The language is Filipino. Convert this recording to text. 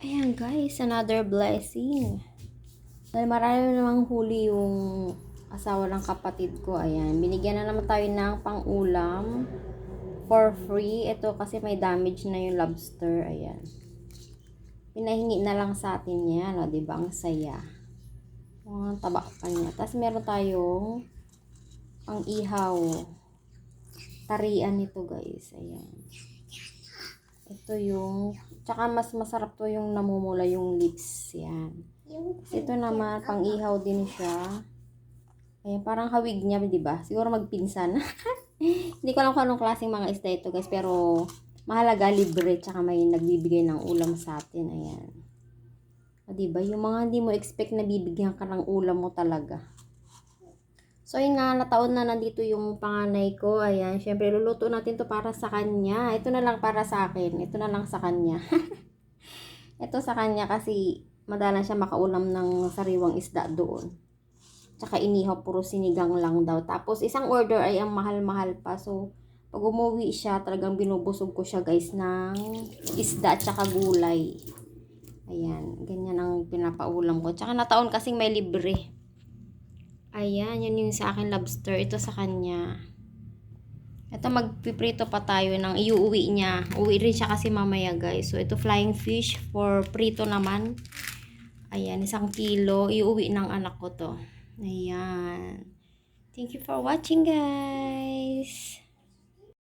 Ayan guys, another blessing. Dahil marami namang huli yung asawa ng kapatid ko. Ayan, binigyan na naman tayo ng pang-ulam for free. Ito kasi may damage na yung lobster. Ayan. Pinahingi na lang sa atin yan. O, diba? Ang saya. Ang taba pa niya. Tapos meron tayong pang-ihaw. Tarian nito guys. Ayan. Ito yung, tsaka mas masarap to yung namumula yung lips. Yan. Ito naman, pang ihaw din siya. Ayan, parang hawig niya, di ba? Siguro magpinsan. Hindi ko alam kung anong klaseng mga isda ito, guys. Pero, mahalaga, libre. Tsaka may nagbibigay ng ulam sa atin. Ayan. O, di ba? Yung mga hindi mo expect na bibigyan ka ng ulam mo talaga. So, yun nga, nataon na nandito yung panganay ko. Ayan, syempre, luluto natin to para sa kanya. Ito na lang para sa akin. Ito na lang sa kanya. Ito sa kanya kasi madalang siya makaulam ng sariwang isda doon. Tsaka inihaw, puro sinigang lang daw. Tapos, isang order ay ang mahal-mahal pa. So, pag umuwi siya, talagang binubusog ko siya guys ng isda at tsaka gulay. Ayan, ganyan ang pinapaulam ko. Tsaka nataon kasing may libre. Ayan, yun yung sa akin lobster. Ito sa kanya. Ito magpiprito pa tayo ng iuwi niya. Uwi rin siya kasi mamaya guys. So ito flying fish for prito naman. Ayan, isang kilo. Iuwi ng anak ko to. Ayan. Thank you for watching guys.